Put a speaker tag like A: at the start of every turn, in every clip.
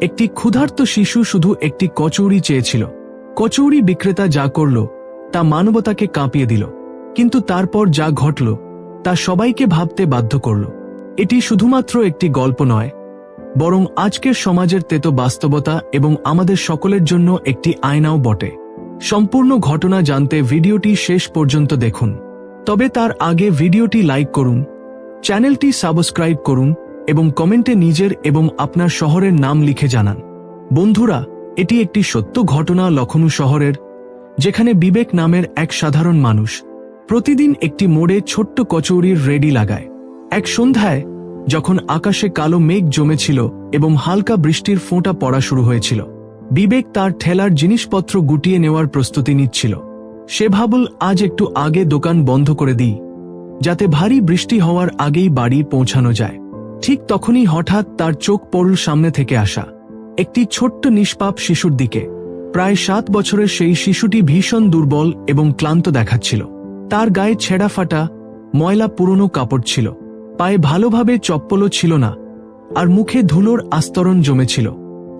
A: একটি ক্ষুধার্ত শিশু শুধু একটি কচৌরি চেয়েছিল। কচৌরি বিক্রেতা যা করল, তা মানবতাকে কাঁপিয়ে দিল। কিন্তু তারপর যা ঘটল, তা সবাইকে ভাবতে বাধ্য করল। এটি শুধুমাত্র একটি গল্প নয়, বরং আজকের সমাজের তেতো বাস্তবতা এবং আমাদের সকলের জন্য একটি আয়নাও বটে। সম্পূর্ণ ঘটনা জানতে ভিডিওটি শেষ পর্যন্ত দেখুন। তবে তার আগে ভিডিওটি লাইক করুন, চ্যানেলটি সাবস্ক্রাইব করুন এবং কমেন্টে নিজের এবং আপনার শহরের নাম লিখে জানান। বন্ধুরা, এটি একটি সত্য ঘটনা লখনউ শহরের, যেখানে বিবেক নামের এক সাধারণ মানুষ প্রতিদিন একটি মোড়ে ছোট্ট কচৌরির রেডি লাগায়। এক সন্ধ্যায়, যখন আকাশে কালো মেঘ জমেছিল এবং হালকা বৃষ্টির ফোঁটা পড়া শুরু হয়েছিল, বিবেক তার ঠেলার জিনিসপত্র গুটিয়ে নেওয়ার প্রস্তুতি নিচ্ছিল। সে ভাবল, আজ একটু আগে দোকান বন্ধ করে দিই, যাতে ভারী বৃষ্টি হওয়ার আগেই বাড়ি পৌঁছানো যায়। ঠিক তখনই হঠাৎ তার চোখ পড়ল সামনে থেকে আসা একটি ছোট্ট নিষ্পাপ শিশুর দিকে। প্রায় সাত বছরের সেই শিশুটি ভীষণ দুর্বল এবং ক্লান্ত দেখাচ্ছিল। তার গায়ে ছেঁড়া ফাটা, ময়লা পুরনো কাপড় ছিল। পায়ে ভালোভাবে চপ্পলও ছিল না, আর মুখে ধুলোর আস্তরণ জমেছিল।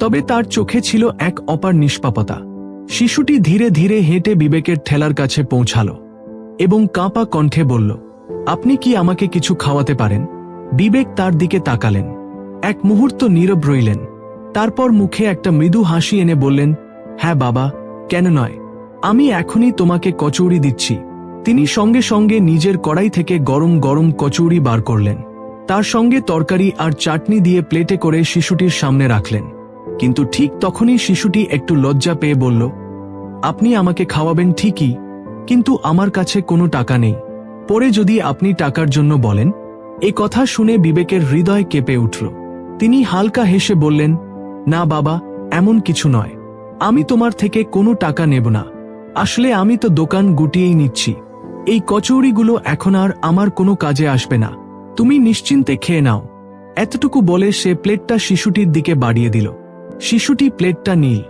A: তবে তার চোখে ছিল এক অপার নিষ্পাপতা। শিশুটি ধীরে ধীরে হেঁটে বিবেকের ঠেলার কাছে পৌঁছাল এবং কাঁপা কণ্ঠে বলল, আপনি কি আমাকে কিছু খাওয়াতে পারেন? বিবেক তার দিকে তাকালেন। এক মুহূর্ত নীরব রইলেন। তারপর মুখে একটা মৃদু হাসি এনে বললেন হ্যাঁ বাবা, কেন নয়? আমি এখনই তোমাকে কচৌরি দিচ্ছি। তিনি সঙ্গে সঙ্গে নিজের কড়াই থেকে গরম গরম কচৌরি বার করলেন। তার সঙ্গে তরকারি আর চাটনি দিয়ে প্লেটে করে শিশুটির সামনে রাখলেন। কিন্তু ঠিক তখনই শিশুটি একটু লজ্জা পেয়ে বলল, আপনি আমাকে খাওয়াবেন ঠিকই, কিন্তু আমার কাছে কোনো টাকা নেই। পরে যদি আপনি টাকার জন্য বলেন এই কথা শুনে বিবেকের হৃদয় কেঁপে উঠল। তিনি হালকা হেসে বললেন, না বাবা, এমন কিছু নয়। আমি তোমার থেকে কোনো টাকা নেব না। আসলে আমি তো দোকান গুটিয়েই নিচ্ছি। এই কচৌরিগুলো এখন আর আমার কোনো কাজে আসবে না। তুমি নিশ্চিন্তে খেয়ে নাও। এতটুকু বলে সে প্লেটটা শিশুটির দিকে বাড়িয়ে দিল। শিশুটি প্লেটটা নীল,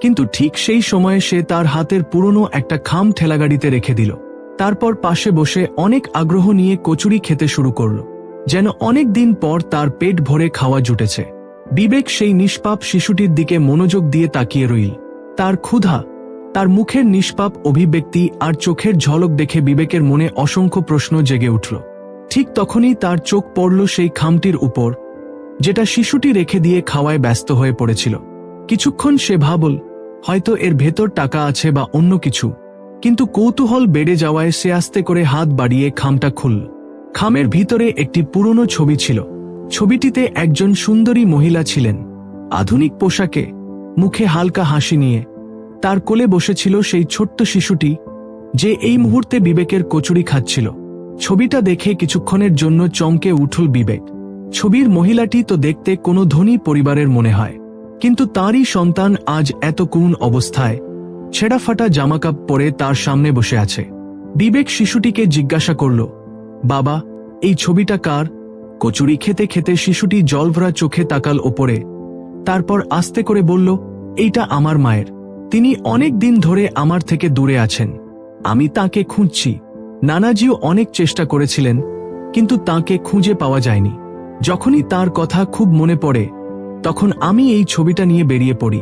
A: কিন্তু ঠিক সেই সময়ে সে তার হাতের পুরনো একটা খাম ঠেলাগাড়িতে রেখে দিল। তারপর পাশে বসে অনেক আগ্রহ নিয়ে কচুরি খেতে শুরু করল। যেন অনেক দিন পর তার পেট ভরে খাওয়া জুটেছে। বিবেক সেই নিষ্পাপ শিশুটির দিকে মনোযোগ দিয়ে তাকিয়ে রইল। তার ক্ষুধা, তার মুখের নিষ্পাপ অভিব্যক্তি আর চোখের ঝলক দেখে বিবেকের মনে অসংখ্য প্রশ্ন জেগে উঠল। ঠিক তখনই তার চোখ পড়ল সেই খামটির উপর, যেটা শিশুটি রেখে দিয়ে খাওয়ায় ব্যস্ত হয়ে পড়েছিল। কিছুক্ষণ সে ভাবল, হয়তো এর ভেতর টাকা আছে বা অন্য কিছু। কিন্তু কৌতূহল বেড়ে যাওয়ায় সে আস্তে করে হাত বাড়িয়ে খামটা খুলল। খামের ভিতরে একটি পুরনো ছবি ছিল। ছবিটিতে একজন সুন্দরী মহিলা ছিলেন। আধুনিক পোশাকে, মুখে হালকা হাসি নিয়ে। তার কোলে বসেছিল সেই ছোট্ট শিশুটি, যে এই মুহূর্তে বিবেকের কচুরি খাচ্ছিল। ছবিটা দেখে কিছুক্ষণের জন্য চমকে উঠল বিবেক। ছবির মহিলাটি তো দেখতে কোনো ধনী পরিবারের মনে হয়। কিন্তু তারই সন্তান আজ এত করুণ অবস্থায়। ছেঁড়া ফাটা জামাকাপ পরে তার সামনে বসে আছে। বিবেক শিশুটিকে জিজ্ঞাসা করল বাবা, এই ছবিটা কার? কচুরি খেতে খেতে শিশুটি জলভরা চোখে তাকাল ওপরে। তারপর আস্তে করে বলল, এইটা আমার মায়ের। তিনি অনেক দিন ধরে আমার থেকে দূরে আছেন। আমি তাকে খুঁজছি। নানাজিও অনেক চেষ্টা করেছিলেন, কিন্তু তাকে খুঁজে পাওয়া যায়নি। যখনই তার কথা খুব মনে পড়ে, তখন আমি এই ছবিটা নিয়ে বেরিয়ে পড়ি।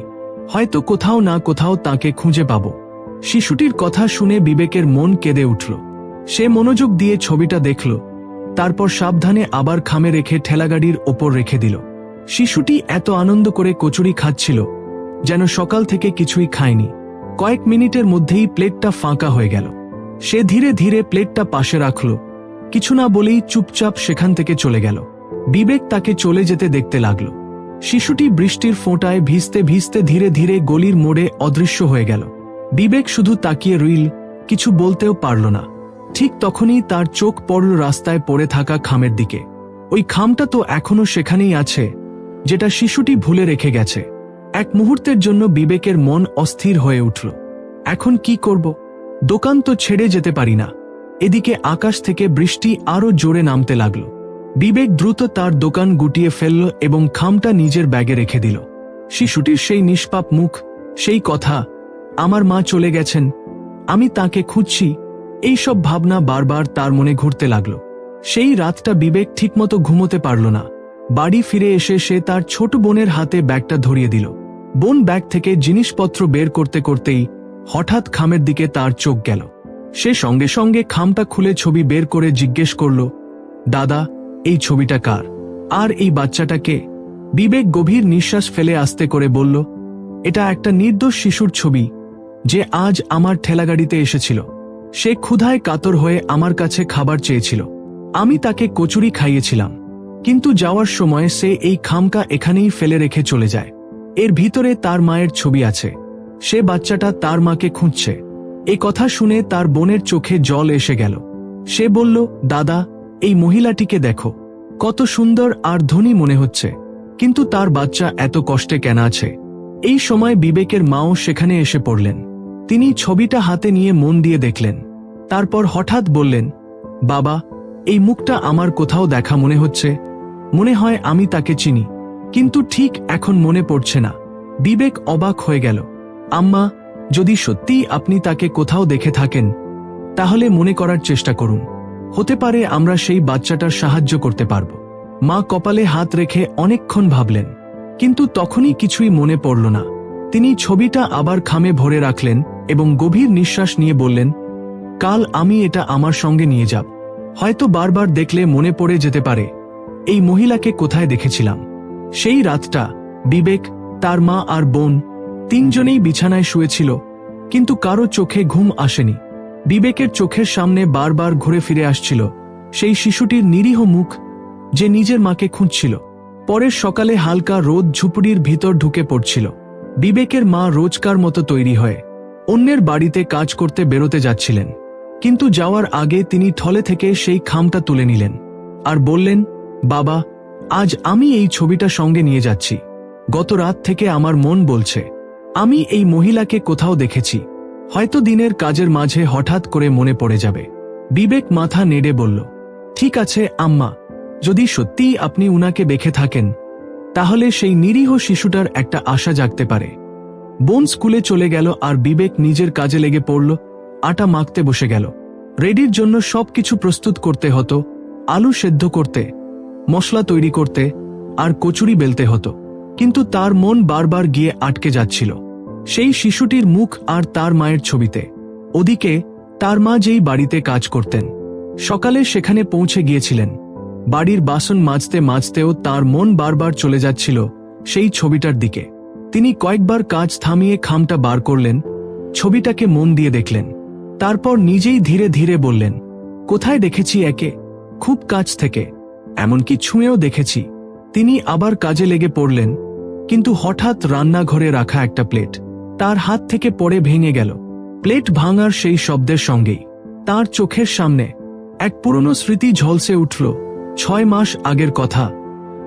A: হয়তো কোথাও না কোথাও তাকে খুঁজে পাব। শিশুটির কথা শুনে বিবেকের মন কেঁদে উঠল। সে মনোযোগ দিয়ে ছবিটা দেখল, তারপর সাবধানে আবার খামে রেখে ঠেলাগাড়ির ওপর রেখে দিল। শিশুটি এত আনন্দ করে কচুরি খাচ্ছিল, যেন সকাল থেকে কিছুই খায়নি। কয়েক মিনিটের মধ্যেই প্লেটটা ফাঁকা হয়ে গেল। সে ধীরে ধীরে প্লেটটা পাশে রাখল, কিছু না বলেই চুপচাপ সেখান থেকে চলে গেল। বিবেক তাকে চলে যেতে দেখতে লাগল। শিশুটি বৃষ্টির ফোঁটায় ভিজতে ভিজতে ধীরে ধীরে গলির মোড়ে অদৃশ্য হয়ে গেল। বিবেক শুধু তাকিয়ে রইল, কিছু বলতেও পারল না। ঠিক তখনই তার চোখ পড়ল রাস্তায় পড়ে থাকা খামের দিকে। ওই খামটা তো এখনও সেখানেই আছে, যেটা শিশুটি ভুলে রেখে গেছে। এক মুহূর্তের জন্য বিবেকের মন অস্থির হয়ে উঠল। এখন কি করব? দোকান তো ছেড়ে যেতে পারি না। এদিকে আকাশ থেকে বৃষ্টি আরও জোরে নামতে লাগল। বিবেক দ্রুত তার দোকান গুটিয়ে ফেলল এবং খামটা নিজের ব্যাগে রেখে দিল। শিশুটির সেই নিষ্পাপ মুখ, সেই কথা, আমার মা চলে গেছেন, আমি তাকে খুঁজছি এই সব ভাবনা বারবার তার মনে ঘুরতে লাগল। সেই রাতটা বিবেক ঠিকমতো ঘুমোতে পারল না। বাড়ি ফিরে এসে সে তার ছোট বোনের হাতে ব্যাগটা ধরিয়ে দিল। বোন ব্যাগ থেকে জিনিসপত্র বের করতে করতেই হঠাৎ খামের দিকে তার চোখ গেল। সে সঙ্গে সঙ্গে খামটা খুলে ছবি বের করে জিজ্ঞেস করল, দাদা, এই ছবিটা কার? আর এই বাচ্চাটা কে? বিবেক গভীর নিঃশ্বাস ফেলে আস্তে করে বলল, এটা একটা নির্দোষ শিশুর ছবি, যে আজ আমার ঠেলাগাড়িতে এসেছিল। সে ক্ষুধায় কাতর হয়ে আমার কাছে খাবার চেয়েছিল। আমি তাকে কচুরি খাইয়েছিলাম। কিন্তু যাওয়ার সময় সে এই খামকা এখানেই ফেলে রেখে চলে যায়। এর ভিতরে তার মায়ের ছবি আছে। সে বাচ্চাটা তার মাকে খুঁজছে। এ কথা শুনে তার বোনের চোখে জল এসে গেল। সে বলল, দাদা, এই মহিলাটিকে দেখো। কত সুন্দর আর ধনী মনে হচ্ছে। কিন্তু তার বাচ্চা এত কষ্টে কেন আছে। এই সময় বিবেকের মাও সেখানে এসে পড়লেন। তিনি ছবিটা হাতে নিয়ে মন দিয়ে দেখলেন। তারপর হঠাৎ বললেন, বাবা, এই মুখটা আমার কোথাও দেখা মনে হচ্ছে। মনে হয় আমি তাকে চিনি, কিন্তু ঠিক এখন মনে পড়ছে না। বিবেক অবাক হয়ে গেল। আম্মা, যদি সত্যিই আপনি তাকে কোথাও দেখে থাকেন, তাহলে মনে করার চেষ্টা করুন। হতে পারে আমরা সেই বাচ্চাটার সাহায্য করতে পারব। মা কপালে হাত রেখে অনেকক্ষণ ভাবলেন, কিন্তু তখনই কিছুই মনে পড়ল না। তিনি ছবিটা আবার খামে ভরে রাখলেন এবং গভীর নিঃশ্বাস নিয়ে বললেন কাল আমি এটা আমার সঙ্গে নিয়ে যাব। হয়তো বারবার দেখলে মনে পড়ে যেতে পারে, এই মহিলাকে কোথায় দেখেছিলাম? সেই রাতটা, বিবেক, তার মা আর বোন, তিনজনেই বিছানায় শুয়েছিল, কিন্তু কারও চোখে ঘুম আসেনি। বিবেকের চোখের সামনে বারবার ঘুরে ফিরে আসছিল, সেই শিশুটির নিরীহ মুখ যে নিজের মাকে খুঁজছিল। পরের সকালে হালকা রোদ ঝুপড়ির ভিতর ঢুকে পড়ছিল। বিবেকের মা রোজকার মতো তৈরি হয়ে অন্যের বাড়িতে কাজ করতে বেরোতে যাচ্ছিলেন। কিন্তু যাওয়ার আগে তিনি থলে থেকে সেই খামটা তুলে নিলেন আর বললেন, বাবা, আজ আমি এই ছবিটা সঙ্গে নিয়ে যাচ্ছি। গত রাত থেকে আমার মন বলছে, আমি এই মহিলাকে কোথাও দেখেছি। হয়তো দিনের কাজের মাঝে হঠাৎ করে মনে পড়ে যাবে। বিবেক মাথা নেড়ে বলল, ঠিক আছে, আম্মা, যদি সত্যিই আপনি উনাকে দেখে থাকেন, তাহলে সেই নিরীহ শিশুটার একটা আশা জাগতে পারে। বোন স্কুলে চলে গেল আর বিবেক নিজের কাজে লেগে পড়ল আটা মাখতে বসে গেল। রেডির জন্য সবকিছু প্রস্তুত করতে হতো, আলু সেদ্ধ করতে, মশলা তৈরি করতে আর কচুরি বেলতে হতো। কিন্তু তার মন বারবার গিয়ে আটকে যাচ্ছিল। সেই শিশুটির মুখ আর তার মায়ের ছবিতে। ওদিকে তার মা যেই বাড়িতে কাজ করতেন। সকালে সেখানে পৌঁছে গিয়েছিলেন। বাড়ির বাসন মাজতে মাজতেও তার মন বারবার চলে যাচ্ছিল সেই ছবিটার দিকে। তিনি কয়েকবার কাজ থামিয়ে খামটা বার করলেন, ছবিটাকে মন দিয়ে দেখলেন। তারপর নিজেই ধীরে ধীরে বললেন, কোথায় দেখেছি একে? খুব কাছ থেকে। এমনকি ছুঁয়েও দেখেছি। তিনি আবার কাজে লেগে পড়লেন, কিন্তু হঠাৎ রান্নাঘরে রাখা একটা প্লেট তার হাত থেকে পড়ে ভেঙে গেল। প্লেট ভাঙার সেই শব্দের সঙ্গেই তার চোখের সামনে এক পুরনো স্মৃতি ঝলসে উঠল ছয় মাস আগের কথা,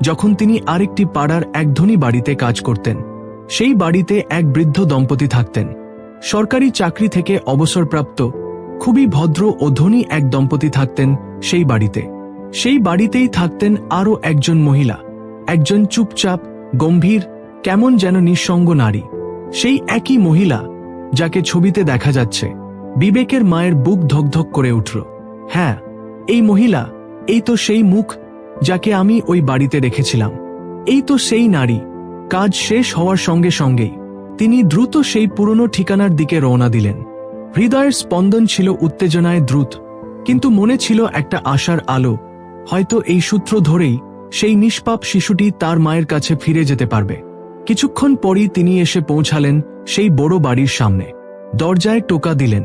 A: যখন তিনি আরেকটি পাড়ার এক ধনী বাড়িতে কাজ করতেন। সেই বাড়িতে এক বৃদ্ধ দম্পতি থাকতেন। সরকারি চাকরি থেকে অবসরপ্রাপ্ত, খুবই ভদ্র ও ধনী এক দম্পতি থাকতেন সেই বাড়িতে। সেই বাড়িতেই থাকতেন আরও একজন মহিলা, একজন চুপচাপ, গম্ভীর, কেমন যেন নিঃসঙ্গ নারী। সেই একই মহিলা যাকে ছবিতে দেখা যাচ্ছে, বিবেকের মায়ের বুক ধকধক করে উঠল। হ্যাঁ এই মহিলা, এই তো সেই মুখ যাকে আমি ওই বাড়িতে রেখেছিলাম। এই তো সেই নারী, কাজ শেষ হওয়ার সঙ্গে সঙ্গেই। তিনি দ্রুত সেই পুরনো ঠিকানার দিকে রওনা দিলেন। হৃদয়ের স্পন্দন ছিল উত্তেজনায় দ্রুত, কিন্তু মনে ছিল একটা আশার আলো। হয়তো এই সূত্র ধরেই সেই নিষ্পাপ শিশুটি তার মায়ের কাছে ফিরে যেতে পারবে। কিছুক্ষণ পরই তিনি এসে পৌঁছালেন সেই বড় বাড়ির সামনে। দরজায় টোকা দিলেন।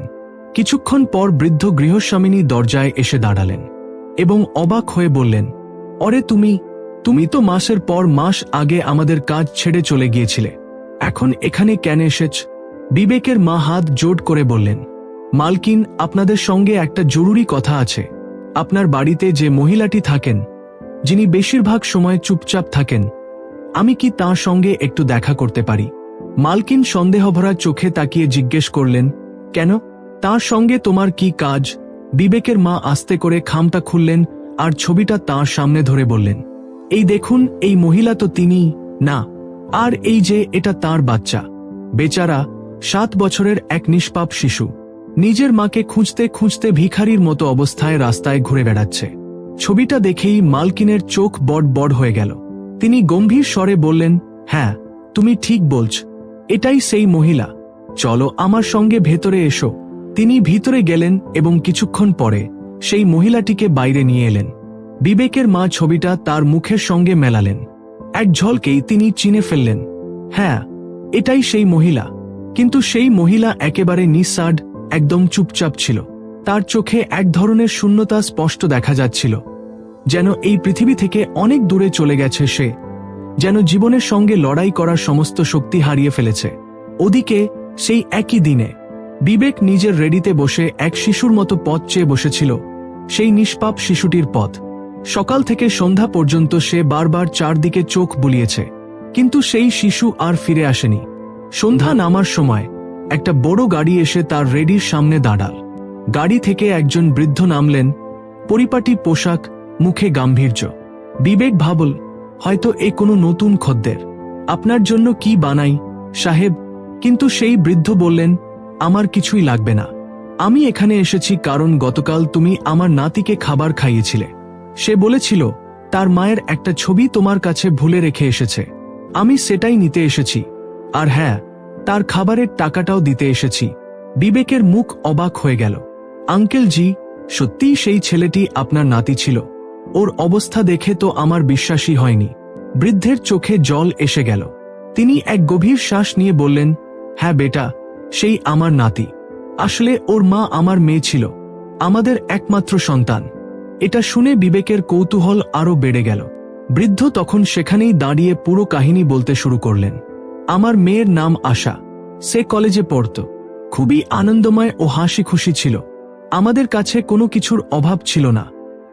A: কিছুক্ষণ পর বৃদ্ধ গৃহস্বামিনী দরজায় এসে দাঁড়ালেন এবং অবাক হয়ে বললেন, অরে তুমি তুমি তো মাসের পর মাস আগে আমাদের কাজ ছেড়ে চলে গিয়েছিলে। এখন এখানে কেন এসেছ? বিবেকের মা হাত জোট করে বললেন, মালকিন, আপনাদের সঙ্গে একটা জরুরি কথা আছে। আপনার বাড়িতে যে মহিলাটি থাকেন, যিনি বেশিরভাগ সময় চুপচাপ থাকেন, আমি কি তার সঙ্গে একটু দেখা করতে পারি? মালকিন সন্দেহভরা চোখে তাকিয়ে জিজ্ঞেস করলেন, কেন? তার সঙ্গে তোমার কি কাজ? বিবেকের মা আস্তে করে খামটা খুললেন আর ছবিটা তার সামনে ধরে বললেন, এই দেখুন, এই মহিলা তো তিনি, না। আর এই যে এটা তার বাচ্চা। বেচারা সাত বছরের এক নিষ্পাপ শিশু। নিজের মাকে খুঁজতে খুঁজতে ভিখারির মতো অবস্থায় রাস্তায় ঘুরে বেড়াচ্ছে। ছবিটা দেখেই মালকিনের চোখ বড় বড় হয়ে গেল। তিনি গম্ভীর স্বরে বললেন হ্যাঁ তুমি ঠিক বলছ। এটাই সেই মহিলা। চলো আমার সঙ্গে ভেতরে এসো। তিনি ভিতরে গেলেন এবং কিছুক্ষণ পরে সেই মহিলাটিকে বাইরে নিয়ে এলেন। বিবেকের মা ছবিটা তার মুখের সঙ্গে মেলালেন। এক ঝলকেই তিনি চিনে ফেললেন। হ্যাঁ এটাই সেই মহিলা। কিন্তু সেই মহিলা একেবারে নিঃসাড একদম চুপচাপ ছিল। তার চোখে এক ধরনের শূন্যতা স্পষ্ট দেখা যাচ্ছিল। যেন এই পৃথিবী থেকে অনেক দূরে চলে গেছে সে। যেন জীবনের সঙ্গে লড়াই করার সমস্ত শক্তি হারিয়ে ফেলেছে। ওদিকে, সেই একই দিনে, বিবেক নিজের রেডিতে বসে এক শিশুর মতো পথ চেয়ে বসেছিল। সেই নিষ্পাপ শিশুটির পথ। সকাল থেকে সন্ধ্যা পর্যন্ত সে বারবার চারদিকে চোখ বুলিয়েছে। কিন্তু সেই শিশু আর ফিরে আসেনি। সন্ধ্যা নামার সময় একটা বড় গাড়ি এসে তার রেডির সামনে দাঁড়াল। গাড়ি থেকে একজন বৃদ্ধ নামলেন, পরিপাটি পোশাক, মুখে গাম্ভীর্য। বিবেক ভাবল, হয়তো এ কোনো নতুন খদ্দের। আপনার জন্য কি বানাই, সাহেব? কিন্তু সেই বৃদ্ধ বললেন, আমার কিছুই লাগবে না। আমি এখানে এসেছি কারণ গতকাল তুমি আমার নাতিকে খাবার খাইয়েছিলে। সে বলেছিল, তার মায়ের একটা ছবি তোমার কাছে ভুলে রেখে এসেছে। আমি সেটাই নিতে এসেছি। আর হ্যাঁ তার খাবারের টাকাটাও দিতে এসেছি। বিবেকের মুখ অবাক হয়ে গেল। আঙ্কেল জি, সত্যিই সেই ছেলেটি আপনার নাতি ছিল। ওর অবস্থা দেখে তো আমার বিশ্বাসই হয়নি। বৃদ্ধের চোখে জল এসে গেল। তিনি এক গভীর শ্বাস নিয়ে বললেন হ্যাঁ বেটা, সেই আমার নাতি। আসলে ওর মা আমার মেয়ে ছিল। আমাদের একমাত্র সন্তান। এটা শুনে বিবেকের কৌতূহল আরও বেড়ে গেল। বৃদ্ধ তখন সেখানেই দাঁড়িয়ে পুরো কাহিনী বলতে শুরু করলেন। আমার মেয়ের নাম আশা। সে কলেজে পড়ত। খুবই আনন্দময় ও হাসি খুশি ছিল। আমাদের কাছে কোনো কিছুর অভাব ছিল না।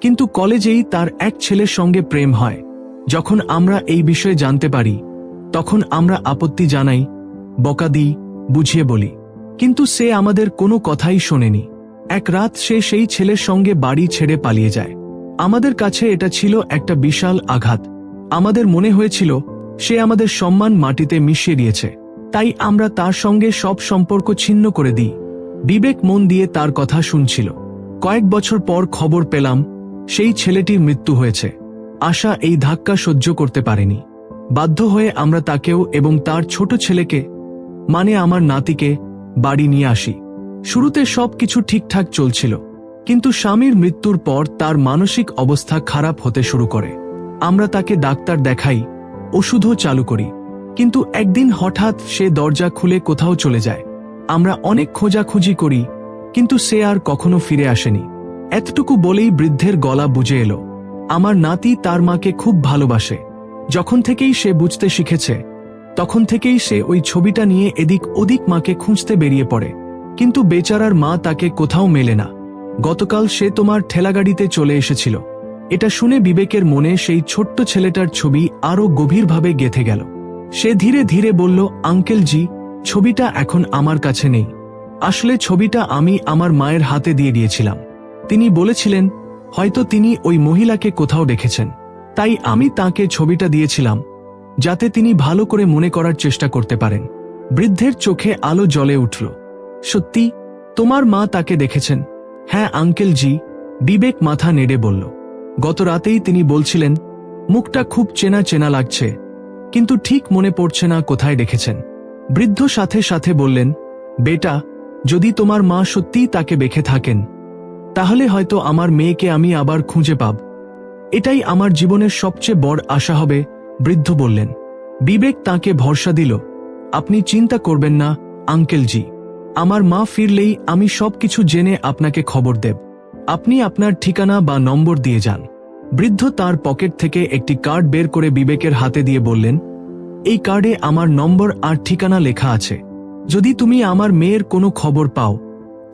A: কিন্তু কলেজেই তার এক ছেলের সঙ্গে প্রেম হয়। যখন আমরা এই বিষয়ে জানতে পারি, তখন আমরা আপত্তি জানাই, বকা দিই, বুঝিয়ে বলি। কিন্তু সে আমাদের কোনো কথাই শোনেনি। এক রাত সে সেই ছেলের সঙ্গে বাড়ি ছেড়ে পালিয়ে যায়। আমাদের কাছে এটা ছিল একটা বিশাল আঘাত। আমাদের মনে হয়েছিল, সে আমাদের সম্মান মাটিতে মিশিয়ে দিয়েছে। তাই আমরা তার সঙ্গে সব সম্পর্ক ছিন্ন করে দিই। বিবেক মন দিয়ে তার কথা শুনছিল। কয়েক বছর পর খবর পেলাম, সেই ছেলেটির মৃত্যু হয়েছে। আশা এই ধাক্কা সহ্য করতে পারেনি। বাধ্য হয়ে আমরা তাকেও এবং তার ছোট ছেলেকে মানে আমার নাতিকে, বাড়ি নিয়ে আসি। শুরুতে সব কিছু ঠিকঠাক চলছিল, কিন্তু স্বামীর মৃত্যুর পর তার মানসিক অবস্থা খারাপ হতে শুরু করে। আমরা তাকে ডাক্তার দেখাই, ওষুধও চালু করি, কিন্তু একদিন হঠাৎ সে দরজা খুলে কোথাও চলে যায়। আমরা অনেক খোঁজাখুঁজি করি, কিন্তু সে আর কখনো ফিরে আসেনি। এতটুকু বলেই বৃদ্ধের গলা বুঝে এলো। আমার নাতি তার মাকে খুব ভালোবাসে। যখন থেকেই সে বুঝতে শিখেছে, তখন থেকেই সে ওই ছবিটা নিয়ে এদিক ওদিক মাকে খুঁজতে বেরিয়ে পড়ে। কিন্তু বেচারার মা তাকে কোথাও মেলে না। গতকাল সে তোমার ঠেলাগাড়িতে চলে এসেছিল। এটা শুনে বিবেকের মনে সেই ছোট্ট ছেলেটার ছবি আরও গভীরভাবে গেথে গেল। সে ধীরে ধীরে বলল, আঙ্কেল জি, ছবিটা এখন আমার কাছে নেই। আসলে ছবিটা আমি আমার মায়ের হাতে দিয়ে দিয়েছিলাম। তিনি বলেছিলেন, হয়তো তিনি ওই মহিলাকে কোথাও দেখেছেন। তাই আমি তাকে ছবিটা দিয়েছিলাম, যাতে তিনি ভালো করে মনে করার চেষ্টা করতে পারেন। বৃদ্ধের চোখে আলো জ্বলে উঠল। সত্যি, তোমার মা তাকে দেখেছেন। হ্যাঁ আঙ্কেল জি, বিবেক মাথা নেড়ে বলল। গত রাতেই তিনি বলছিলেন, মুখটা খুব চেনা চেনা লাগছে, কিন্তু ঠিক মনে পড়ছে না কোথায় দেখেছেন। বৃদ্ধ সাথে সাথে বললেন, বেটা, যদি তোমার মা সত্যিই তাকে বেখে থাকেন, তাহলে হয়তো আমার মেয়েকে আমি আবার খুঁজে পাব। এটাই আমার জীবনের সবচেয়ে বড় আশা হবে, বৃদ্ধ বললেন। বিবেক তাকে ভরসা দিল, আপনি চিন্তা করবেন না, আঙ্কেল জি। আমার মা ফিরলেই আমি সবকিছু জেনে আপনাকে খবর দেব। আপনি আপনার ঠিকানা বা নম্বর দিয়ে যান। বৃদ্ধ তার পকেট থেকে একটি কার্ড বের করে বিবেকের হাতে দিয়ে বললেন, এই কার্ডে আমার নম্বর আর ঠিকানা লেখা আছে। যদি তুমি আমার মেয়ের কোনো খবর পাও,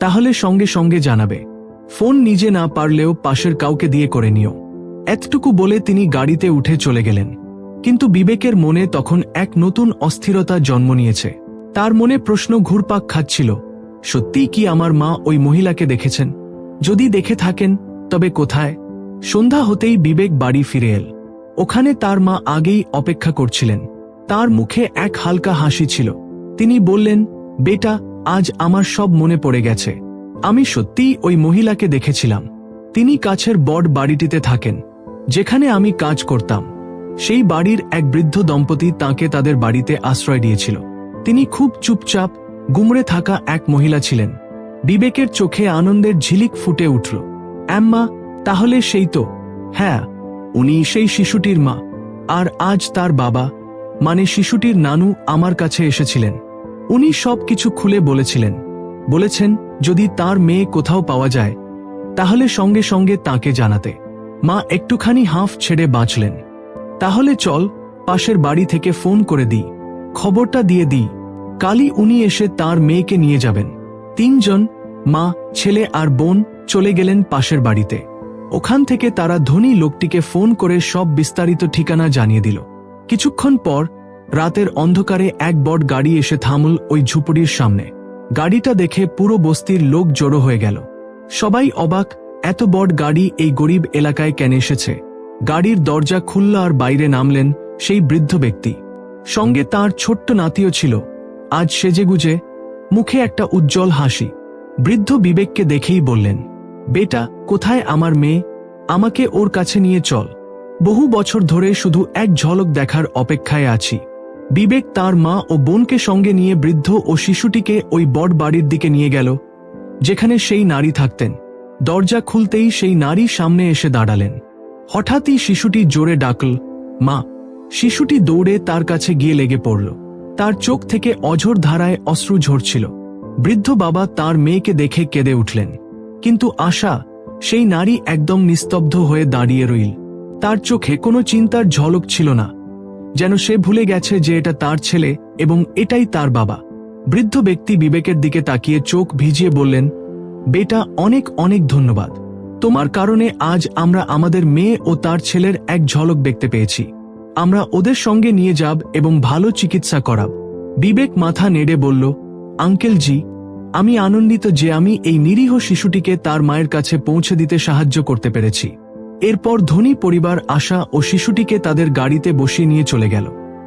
A: তাহলে সঙ্গে সঙ্গে জানাবে। ফোন নিজে না পারলেও পাশের কাউকে দিয়ে করে নিও। এতটুকু বলে তিনি গাড়িতে উঠে চলে গেলেন। কিন্তু বিবেকের মনে তখন এক নতুন অস্থিরতা জন্ম নিয়েছে। তার মনে প্রশ্ন ঘুরপাক খাচ্ছিল সত্যিই কি আমার মা ওই মহিলাকে দেখেছেন? যদি দেখে থাকেন, তবে কোথায়? সন্ধ্যা হতেই বিবেক বাড়ি ফিরে এল। ওখানে তার মা আগেই অপেক্ষা করছিলেন। তার মুখে এক হালকা হাসি ছিল। তিনি বললেন, বেটা, আজ আমার সব মনে পড়ে গেছে। আমি সত্যিই ওই মহিলাকে দেখেছিলাম। তিনি কাছের বড বাড়িটিতে থাকেন, যেখানে আমি কাজ করতাম। সেই বাড়ির এক বৃদ্ধ দম্পতি তাকে তাদের বাড়িতে আশ্রয় দিয়েছিল। তিনি খুব চুপচাপ, গুমড়ে থাকা এক মহিলা ছিলেন। বিবেকের চোখে আনন্দের ঝিলিক ফুটে উঠল। অ্যাম্মা, তাহলে সেই তো। হ্যাঁ উনি সেই শিশুটির মা। আর আজ তার বাবা মানে শিশুটির নানু আমার কাছে এসেছিলেন। উনি সব কিছু খুলে বলেছিলেন। বলেছেন, যদি তার মেয়ে কোথাও পাওয়া যায়, তাহলে সঙ্গে সঙ্গে তাকে জানাতে। মা একটুখানি হাঁফ ছেড়ে বাঁচলেন। তাহলে চল, পাশের বাড়ি থেকে ফোন করে দিই। খবরটা দিয়ে দিই। কালই উনি এসে তার মেয়েকে নিয়ে যাবেন। তিনজন, মা, ছেলে আর বোন, চলে গেলেন পাশের বাড়িতে। ওখান থেকে তারা ধনী লোকটিকে ফোন করে সব বিস্তারিত ঠিকানা জানিয়ে দিল। কিছুক্ষণ পর, রাতের অন্ধকারে এক বট গাড়ি এসে থামল ওই ঝুপড়ির সামনে। গাড়িটা দেখে পুরো বস্তির লোক জড়ো হয়ে গেল। সবাই অবাক, এত বট গাড়ি এই গরিব এলাকায় কেন এসেছে? গাড়ির দরজা খুলল আর বাইরে নামলেন সেই বৃদ্ধ ব্যক্তি। সঙ্গে তার ছোট্ট নাতিও ছিল। আজ সেজেগুজে মুখে একটা উজ্জ্বল হাসি। বৃদ্ধ বিবেককে দেখেই বললেন, বেটা, কোথায় আমার মেয়ে? আমাকে ওর কাছে নিয়ে চল। বহু বছর ধরে শুধু এক ঝলক দেখার অপেক্ষায় আছি। বিবেক তার মা ও বোনকে সঙ্গে নিয়ে বৃদ্ধ ও শিশুটিকে ওই বট বাড়ির দিকে নিয়ে গেল, যেখানে সেই নারী থাকতেন। দরজা খুলতেই সেই নারী সামনে এসে দাঁড়ালেন। হঠাৎই শিশুটি জোরে ডাকল, মা শিশুটি দৌড়ে তার কাছে গিয়ে লেগে পড়ল। তার চোখ থেকে অঝোর ধারায় অশ্রু ঝরছিল। বৃদ্ধ বাবা তার মেয়েকে দেখে কেঁদে উঠলেন। কিন্তু আশা, সেই নারী একদম নিস্তব্ধ হয়ে দাঁড়িয়ে রইল। তার চোখে কোনো চিন্তার ঝলক ছিল না। যেন সে ভুলে গেছে যে এটা তার ছেলে এবং এটাই তার বাবা। বৃদ্ধ ব্যক্তি বিবেকের দিকে তাকিয়ে চোখ ভিজিয়ে বললেন, বেটা, অনেক অনেক ধন্যবাদ। তোমার কারণে আজ আমরা আমাদের মেয়ে ও তার ছেলের এক ঝলক দেখতে পেয়েছি। আমরা ওদের সঙ্গে নিয়ে যাব এবং ভালো চিকিৎসা করাব। বিবেক মাথা নেড়ে বলল, আঙ্কেল জি, আমি আনন্দিত যে আমি এই নিরীহ শিশুটিকে তার মায়ের কাছে পৌঁছে দিতে সাহায্য করতে পেরেছি। এরপর ধনী পরিবার, আশা ও শিশুটিকে তাদের গাড়িতে বসিয়ে নিয়ে চলে গেল।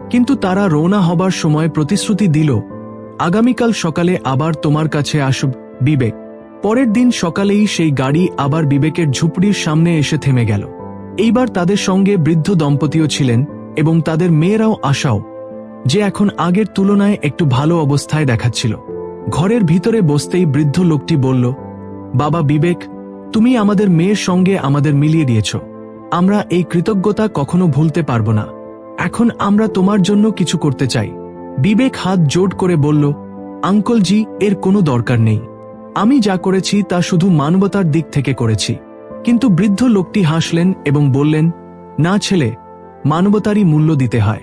A: কিন্তু তারা রওনা হবার সময় প্রতিশ্রুতি দিল, আগামীকাল সকালে আবার তোমার কাছে আসব বিবেক। পরের দিন সকালেই সেই গাড়ি আবার বিবেকের ঝুপড়ির সামনে এসে থেমে গেল। এইবার তাদের সঙ্গে বৃদ্ধ দম্পতিও ছিলেন এবং তাদের মেয়েরাও আশাও যে এখন আগের তুলনায় একটু ভালো অবস্থায় দেখাচ্ছিল। ঘরের ভিতরে বসতেই বৃদ্ধ লোকটি বলল, বাবা বিবেক, তুমি আমাদের মেয়ের সঙ্গে আমাদের মিলিয়ে দিয়েছ। আমরা এই কৃতজ্ঞতা কখনো ভুলতে পারব না। এখন আমরা তোমার জন্য কিছু করতে চাই। বিবেক হাত জোট করে বলল আঙ্কল জি এর কোনো দরকার নেই। আমি যা করেছি তা শুধু মানবতার দিক থেকে করেছি। কিন্তু বৃদ্ধ লোকটি হাসলেন এবং বললেন, না ছেলে মানবতারই মূল্য দিতে হয়।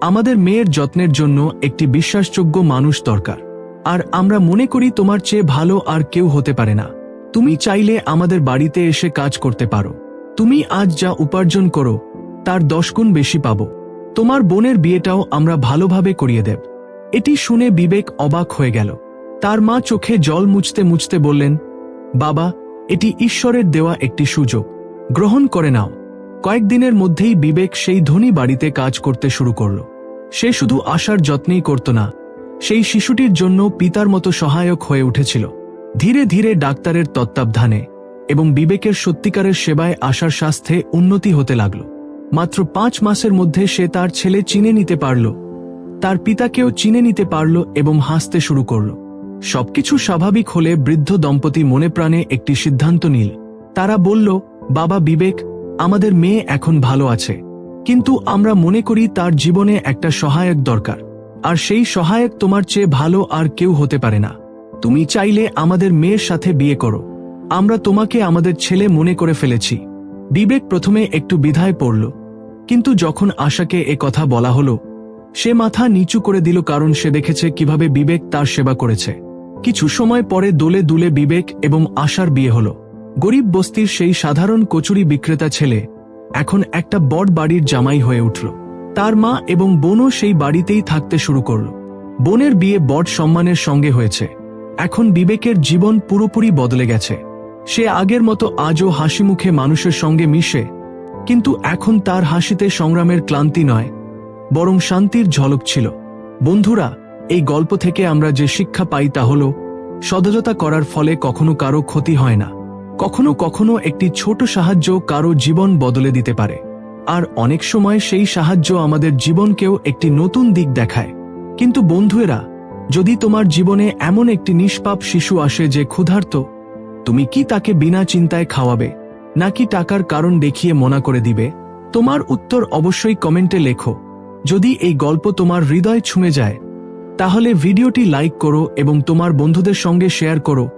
A: আমাদের মেয়ের যত্নের জন্য একটি বিশ্বাসযোগ্য মানুষ দরকার। আর আমরা মনে করি তোমার চেয়ে ভালো আর কেউ হতে পারে না। তুমি চাইলে আমাদের বাড়িতে এসে কাজ করতে পারো। তুমি আজ যা উপার্জন করো, তার দশ গুণ বেশি পাবো। তোমার বোনের বিয়েটাও আমরা ভালোভাবে করিয়ে দেব। এটি শুনে বিবেক অবাক হয়ে গেল। তার মা চোখে জল মুছতে মুছতে বললেন, বাবা, এটি ঈশ্বরের দেওয়া একটি সুযোগ। গ্রহণ করে নাও। কয়েকদিনের মধ্যেই বিবেক সেই ধনী বাড়িতে কাজ করতে শুরু করল। সে শুধু আশার যত্নেই করত না, সেই শিশুটির জন্য পিতার মতো সহায়ক হয়ে উঠেছিল। ধীরে ধীরে ডাক্তারের তত্ত্বাবধানে এবং বিবেকের সত্যিকারের সেবায় আশার স্বাস্থ্যে উন্নতি হতে লাগল। মাত্র পাঁচ মাসের মধ্যে সে তার ছেলে চিনে নিতে পারল, তার পিতাকেও চিনে নিতে পারল এবং হাসতে শুরু করল। সবকিছু স্বাভাবিক হলে বৃদ্ধ দম্পতি মনে প্রাণে একটি সিদ্ধান্ত নিল। তারা বলল, বাবা বিবেক আমাদের মেয়ে এখন ভালো আছে। কিন্তু আমরা মনে করি তার জীবনে একটা সহায়ক দরকার। আর সেই সহায়ক তোমার চেয়ে ভালো আর কেউ হতে পারে না। তুমি চাইলে আমাদের মেয়ের সাথে বিয়ে করো। আমরা তোমাকে আমাদের ছেলে মনে করে ফেলেছি। বিবেক প্রথমে একটু বিধায় পড়ল। কিন্তু যখন আশাকে এ কথা বলা হলো, সে মাথা নিচু করে দিল কারণ সে দেখেছে কীভাবে বিবেক তার সেবা করেছে। কিছু সময় পরে দোলে দুলে বিবেক এবং আশার বিয়ে হল। গরিব বস্তির সেই সাধারণ কচুরি বিক্রেতা ছেলে এখন একটা বড় বাড়ির জামাই হয়ে উঠল। তার মা এবং বোনও সেই বাড়িতেই থাকতে শুরু করল। বোনের বিয়ে বড় সম্মানের সঙ্গে হয়েছে। এখন বিবেকের জীবন পুরোপুরি বদলে গেছে। সে আগের মতো আজও হাসি মুখে মানুষের সঙ্গে মিশে, কিন্তু এখন তার হাসিতে সংগ্রামের ক্লান্তি নয়, বরং শান্তির ঝলক ছিল। বন্ধুরা, এই গল্প থেকে আমরা যে শিক্ষা পাই তা হল, সদজতা করার ফলে কখনো কারও ক্ষতি হয় না। কখনো কখনো একটি ছোট সাহায্য কারও জীবন বদলে দিতে পারে। আর অনেক সময় সেই সাহায্য আমাদের জীবনকেও একটি নতুন দিক দেখায়। কিন্তু বন্ধুয়েরা, যদি তোমার জীবনে এমন একটি নিষ্পাপ শিশু আসে যে ক্ষুধার্ত, তুমি কি তাকে বিনা চিন্তায় খাওয়াবে, নাকি টাকার কারণ দেখিয়ে মনা করে দিবে? তোমার উত্তর অবশ্যই কমেন্টে লেখো। যদি এই গল্প তোমার হৃদয় ছুঁয়ে যায়, তাহলে ভিডিওটি লাইক করো এবং তোমার বন্ধুদের সঙ্গে শেয়ার করো।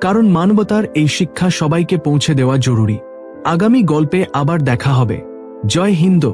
A: কারণ মানবতার এই শিক্ষা সবাইকে পৌঁছে দেওয়া জরুরি। আগামী গল্পে আবার দেখা হবে। জয় হিন্দ।